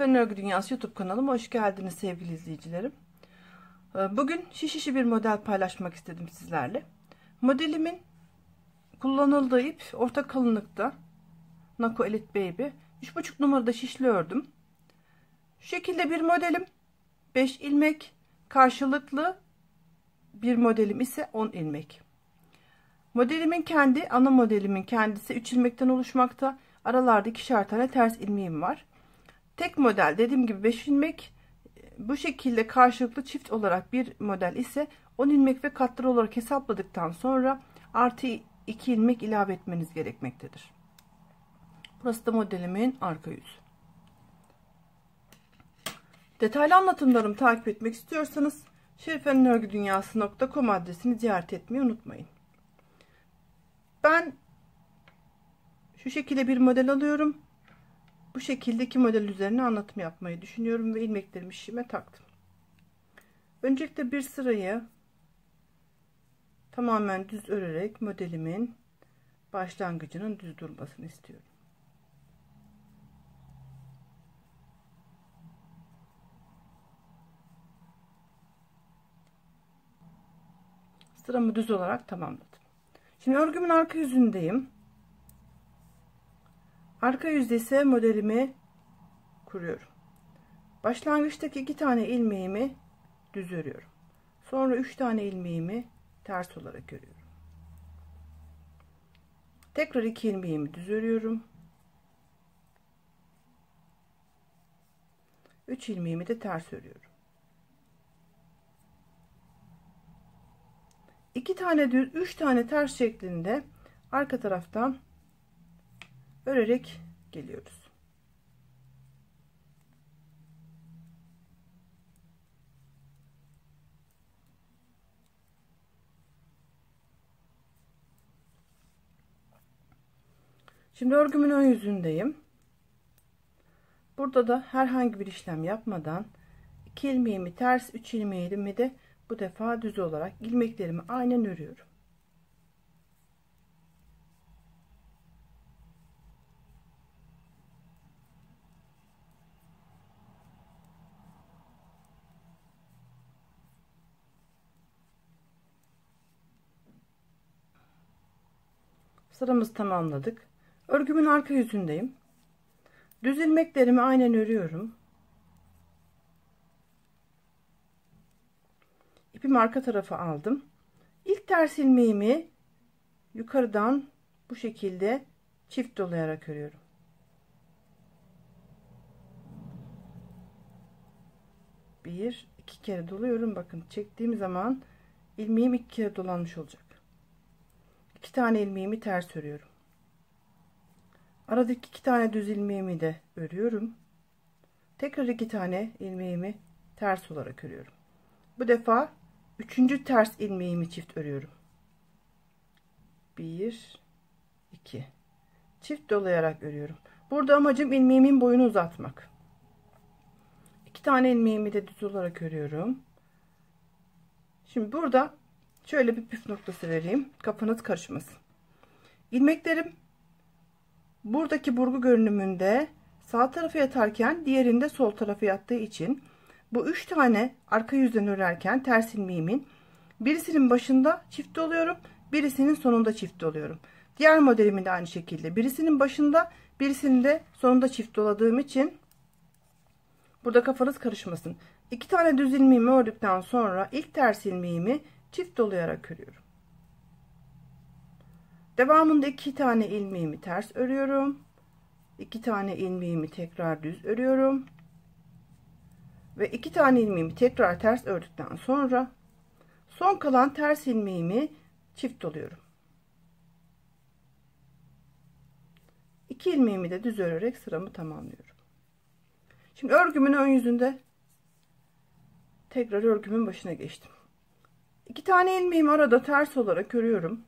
Ben Örgü Dünyası YouTube kanalıma hoş geldiniz sevgili izleyicilerim. Ee, Bugün şiş işi bir model paylaşmak istedim sizlerle. Modelimin kullanıldığı ip orta kalınlıkta Nako Elite Baby. 3,5 numarada şişli ördüm. Şu şekilde bir modelim 5 ilmek karşılıklı bir modelim ise 10 ilmek. Modelimin kendi ana modelimin kendisi 3 ilmekten oluşmakta. Aralarda ikişer tane ters ilmeğim var. Tek model dediğim gibi 5 ilmek bu şekilde karşılıklı çift olarak bir model ise 10 ilmek ve katları olarak hesapladıktan sonra artı 2 ilmek ilave etmeniz gerekmektedir. Burası da modelimin arka yüzü. Detaylı anlatımlarımı takip etmek istiyorsanız şerifenörgüdünyası.com adresini ziyaret etmeyi unutmayın. Ben şu şekilde bir model alıyorum. Bu şekildeki model üzerine anlatım yapmayı düşünüyorum ve ilmeklerimi şişime taktım. Öncelikle bir sırayı tamamen düz örerek modelimin başlangıcının düz durmasını istiyorum. Sıramı düz olarak tamamladım. Şimdi örgümün arka yüzündeyim. Arka yüzde ise modelimi kuruyorum. Başlangıçtaki iki tane ilmeğimi düz örüyorum. Sonra üç tane ilmeğimi ters olarak örüyorum. Tekrar iki ilmeğimi düz örüyorum. Üç ilmeğimi de ters örüyorum. İki tane düz, üç tane ters şeklinde arka taraftan örerek geliyoruz. Şimdi örgümün ön yüzündeyim. Burada da herhangi bir işlem yapmadan 2 ilmeğimi ters 3 ilmeğimi de bu defa düz olarak ilmeklerimi aynen örüyorum. Sıramızı tamamladık. Örgümün arka yüzündeyim. Düz ilmeklerimi aynen örüyorum. İpimi arka tarafa aldım. İlk ters ilmeğimi yukarıdan bu şekilde çift dolayarak örüyorum. Bir, iki kere doluyorum. Bakın çektiğim zaman ilmeğim iki kere dolanmış olacak. İki tane ilmeğimi ters örüyorum. Aradaki iki tane düz ilmeğimi de örüyorum. Tekrar iki tane ilmeğimi ters olarak örüyorum. Bu defa üçüncü ters ilmeğimi çift örüyorum. Bir, iki. Çift dolayarak örüyorum. Burada amacım ilmeğimin boyunu uzatmak. İki tane ilmeğimi de düz olarak örüyorum. Şimdi burada şöyle bir püf noktası vereyim. Kafanız karışmasın. İlmeklerim buradaki burgu görünümünde sağ tarafı yatarken diğerinde sol tarafı yattığı için bu üç tane arka yüzden örerken ters ilmeğimin birisinin başında çift oluyorum birisinin sonunda çift oluyorum diğer modelimin de aynı şekilde birisinin başında birisinin de sonunda çift doladığım için burada kafanız karışmasın iki tane düz ilmeğimi ördükten sonra ilk ters ilmeğimi çift dolayarak örüyorum devamında iki tane ilmeğimi ters örüyorum iki tane ilmeğimi tekrar düz örüyorum ve iki tane ilmeğimi tekrar ters ördükten sonra son kalan ters ilmeğimi çift doluyorum. İki ilmeğimi de düz örerek sıramı tamamlıyorum. Şimdi örgümün ön yüzünde tekrar örgümün başına geçtim. İki tane ilmeğimi arada ters olarak örüyorum.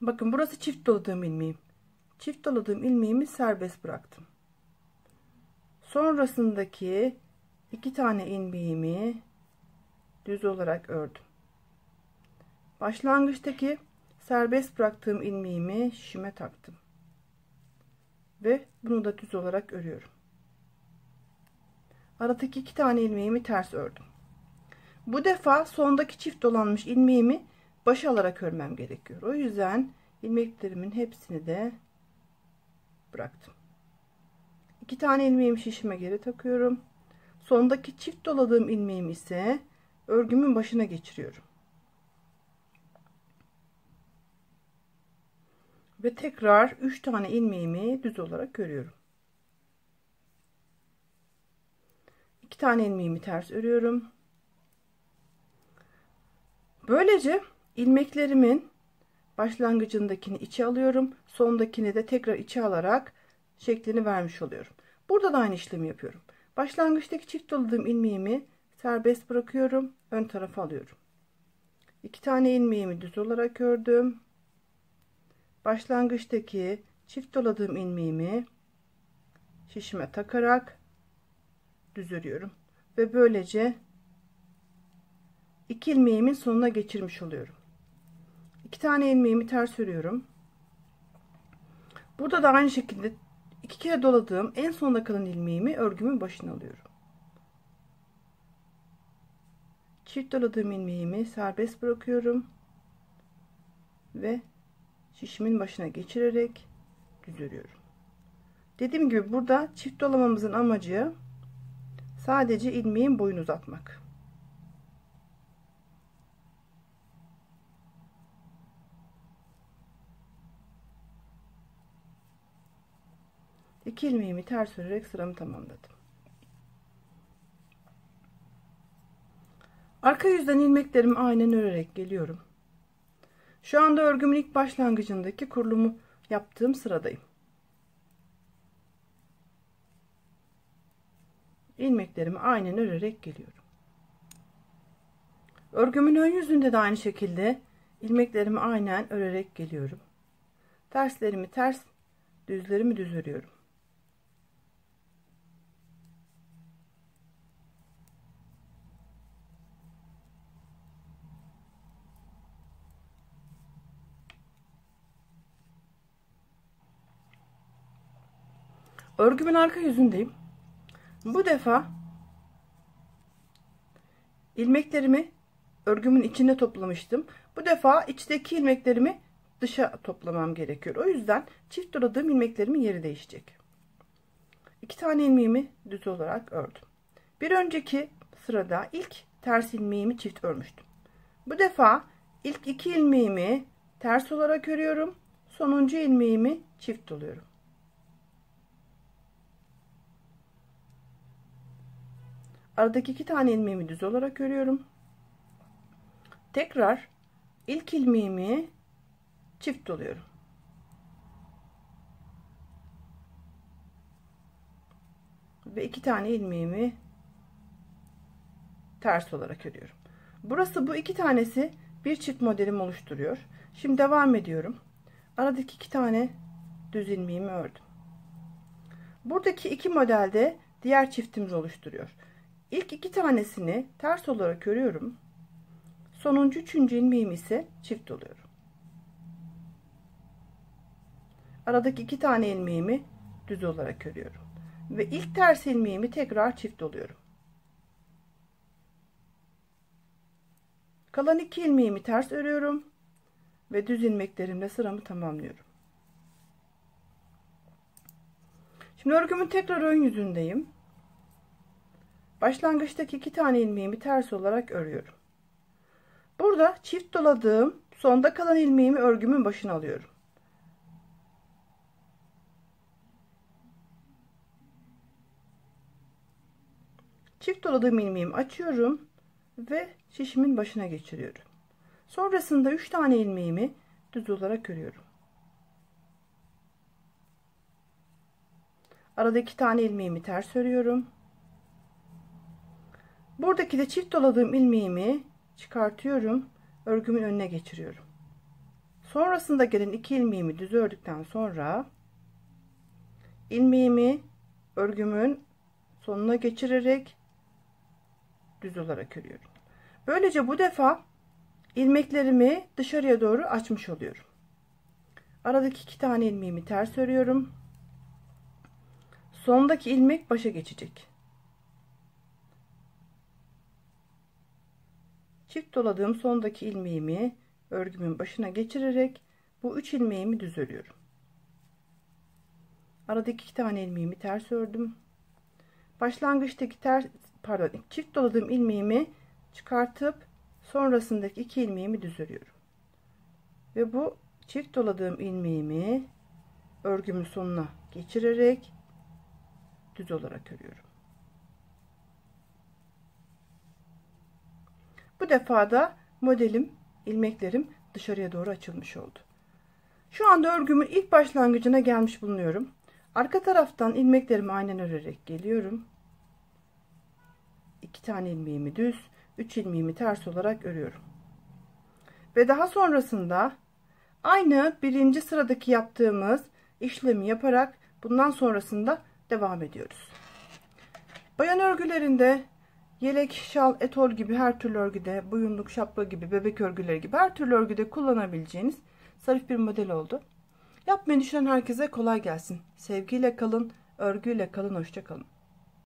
Bakın burası çift doladığım ilmeğim. Çift doladığım ilmeğimi serbest bıraktım. Sonrasındaki iki tane ilmeğimi düz olarak ördüm. Başlangıçtaki serbest bıraktığım ilmeğimi şişime taktım. Ve bunu da düz olarak örüyorum. aradaki iki tane ilmeğimi ters ördüm. Bu defa sondaki çift dolanmış ilmeğimi başa alarak örmem gerekiyor. O yüzden ilmeklerimin hepsini de bıraktım. İki tane ilmeğimi şişime geri takıyorum. Sondaki çift doladığım ilmeğimi ise örgümün başına geçiriyorum. Ve tekrar 3 tane ilmeğimi düz olarak örüyorum. 2 tane ilmeğimi ters örüyorum. Böylece ilmeklerimin başlangıcındakini içe alıyorum. Sondakini de tekrar içe alarak şeklini vermiş oluyorum. Burada da aynı işlemi yapıyorum. Başlangıçtaki çift doladığım ilmeğimi serbest bırakıyorum. Ön tarafa alıyorum. İki tane ilmeğimi düz olarak ördüm. Başlangıçtaki çift doladığım ilmeğimi şişime takarak düz örüyorum. Ve böylece iki ilmeğimin sonuna geçirmiş oluyorum. İki tane ilmeğimi ters örüyorum. Burada da aynı şekilde iki kere doladığım en sonda kalan ilmeğimi örgümün başına alıyorum. Çift doladığım ilmeğimi serbest bırakıyorum ve şişimin başına geçirerek düz örüyorum. Dediğim gibi burada çift dolamamızın amacı sadece ilmeğin boyunu uzatmak. İki ilmeğimi ters örerek sıramı tamamladım. Arka yüzden ilmeklerimi aynen örerek geliyorum. Şu anda örgümün ilk başlangıcındaki kurulumu yaptığım sıradayım. ilmeklerimi aynen örerek geliyorum. Örgümün ön yüzünde de aynı şekilde ilmeklerimi aynen örerek geliyorum. Terslerimi ters, düzlerimi düz örüyorum. Örgümün arka yüzündeyim. Bu defa ilmeklerimi örgümün içine toplamıştım. Bu defa içteki ilmeklerimi dışa toplamam gerekiyor. O yüzden çift doladığım ilmeklerimin yeri değişecek. İki tane ilmeğimi düz olarak ördüm. Bir önceki sırada ilk ters ilmeğimi çift örmüştüm. Bu defa ilk iki ilmeğimi ters olarak örüyorum. Sonuncu ilmeğimi çift doluyorum. Aradaki iki tane ilmeğimi düz olarak örüyorum. Tekrar ilk ilmeğimi çift doluyorum. Ve iki tane ilmeğimi ters olarak örüyorum. Burası bu iki tanesi bir çift modelim oluşturuyor. Şimdi devam ediyorum. Aradaki iki tane düz ilmeğimi ördüm. Buradaki iki modelde diğer çiftimizi oluşturuyor. İlk iki tanesini ters olarak örüyorum. Sonuncu üçüncü ilmeğimi ise çift oluyorum. Aradaki iki tane ilmeğimi düz olarak örüyorum. Ve ilk ters ilmeğimi tekrar çift oluyorum. Kalan iki ilmeğimi ters örüyorum. Ve düz ilmeklerimle sıramı tamamlıyorum. Şimdi örgümün tekrar ön yüzündeyim. Başlangıçtaki iki tane ilmeğimi ters olarak örüyorum. Burada çift doladığım sonda kalan ilmeğimi örgümün başına alıyorum. Çift doladığım ilmeğimi açıyorum ve şişimin başına geçiriyorum. Sonrasında 3 tane ilmeğimi düz olarak örüyorum. Arada 2 tane ilmeğimi ters örüyorum. Buradaki de çift doladığım ilmeğimi çıkartıyorum. Örgümün önüne geçiriyorum. Sonrasında gelen iki ilmeğimi düz ördükten sonra ilmeğimi örgümün sonuna geçirerek düz olarak örüyorum. Böylece bu defa ilmeklerimi dışarıya doğru açmış oluyorum. Aradaki iki tane ilmeğimi ters örüyorum. Sondaki ilmek başa geçecek. Çift doladığım sondaki ilmeğimi örgümün başına geçirerek bu üç ilmeğimi düz örüyorum. Aradaki iki tane ilmeğimi ters ördüm. Başlangıçtaki ters pardon çift doladığım ilmeğimi çıkartıp sonrasındaki iki ilmeğimi düz örüyorum. Ve bu çift doladığım ilmeğimi örgümün sonuna geçirerek düz olarak örüyorum. Bu defa da modelim, ilmeklerim dışarıya doğru açılmış oldu. Şu anda örgümün ilk başlangıcına gelmiş bulunuyorum. Arka taraftan ilmeklerimi aynen örerek geliyorum. 2 tane ilmeğimi düz, 3 ilmeğimi ters olarak örüyorum. Ve daha sonrasında aynı birinci sıradaki yaptığımız işlemi yaparak bundan sonrasında devam ediyoruz. Bayan örgülerinde yelek, şal, etol gibi her türlü örgüde, boyunluk, şapka gibi, bebek örgüleri gibi her türlü örgüde kullanabileceğiniz zarif bir model oldu. Yapmayı düşünen herkese kolay gelsin. Sevgiyle kalın, örgüyle kalın, hoşça kalın.